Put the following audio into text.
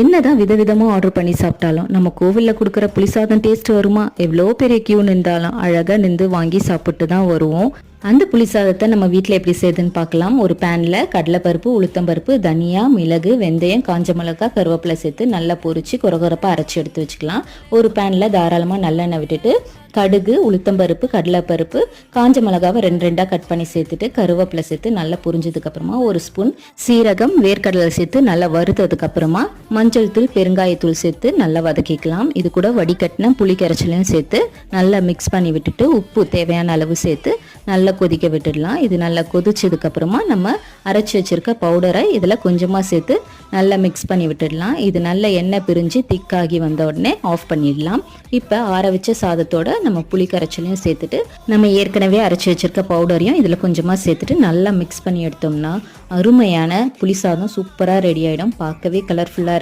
என்னதான் விதவிதமாக ஆர்டர் பண்ணி சாப்பிட்டாலும் நம்ம கோவிலில் கொடுக்குற புளிசாதம் டேஸ்ட் வருமா? எவ்வளோ பெரிய கியூ நின்றாலும் அழகாக நின்று வாங்கி சாப்பிட்டு தான் வருவோம். அந்த புளி சாதத்தை நம்ம வீட்டில் எப்படி செய்யுதுன்னு பார்க்கலாம். ஒரு பேனில் கடலைப்பருப்பு உளுத்தம்பருப்பு தனியா மிளகு வெந்தயம் காஞ்ச மிளகா கருவேப்பிலை சேர்த்து நல்லா பொறிச்சு குறகுறப்பாக அரைச்சி எடுத்து வச்சுக்கலாம். ஒரு பேனில் தாராளமாக நல்லெண்ணெய் விட்டுட்டு கடுகு உளுத்தம்பருப்பு கடலைப்பருப்பு காஞ்ச மிளகாவை ரெண்டு ரெண்டாக கட் பண்ணி சேர்த்துட்டு கருவேப்பிலை சேர்த்து நல்லா புரிஞ்சதுக்கப்புறமா ஒரு ஸ்பூன் சீரகம் வேர்க்கடலை சேர்த்து நல்லா வறுத்ததுக்கு அப்புறமா மஞ்சள் தூள் பெருங்காயத்தூள் சேர்த்து நல்லா வதக்கிக்கலாம். இது கூட வடிகட்டின புளி கரைச்சலையும் சேர்த்து நல்லா மிக்ஸ் பண்ணி விட்டுட்டு உப்பு தேவையான அளவு சேர்த்து நல்லா கொதிக்க விட்டுடலாம். இது நல்லா கொதிச்சதுக்கு அப்புறமா நம்ம அரைச்சி வச்சிருக்க பவுடரை இதில் கொஞ்சமாக சேர்த்து நல்லா மிக்ஸ் பண்ணி விட்டுடலாம். இது நல்ல எண்ணெய் பிரிஞ்சு திக்காகி வந்த உடனே ஆஃப் பண்ணிடலாம். இப்போ ஆற வச்ச சாதத்தோட நம்ம புளி கரைச்சலையும் சேர்த்துட்டு நம்ம ஏற்கனவே அரைச்சி வச்சிருக்க பவுடரையும் இதில் கொஞ்சமாக சேர்த்துட்டு நல்லா மிக்ஸ் பண்ணி எடுத்தோம்னா அருமையான புளி சாதம் சூப்பராக ரெடி ஆகிடும் பார்க்கவே கலர்ஃபுல்லாக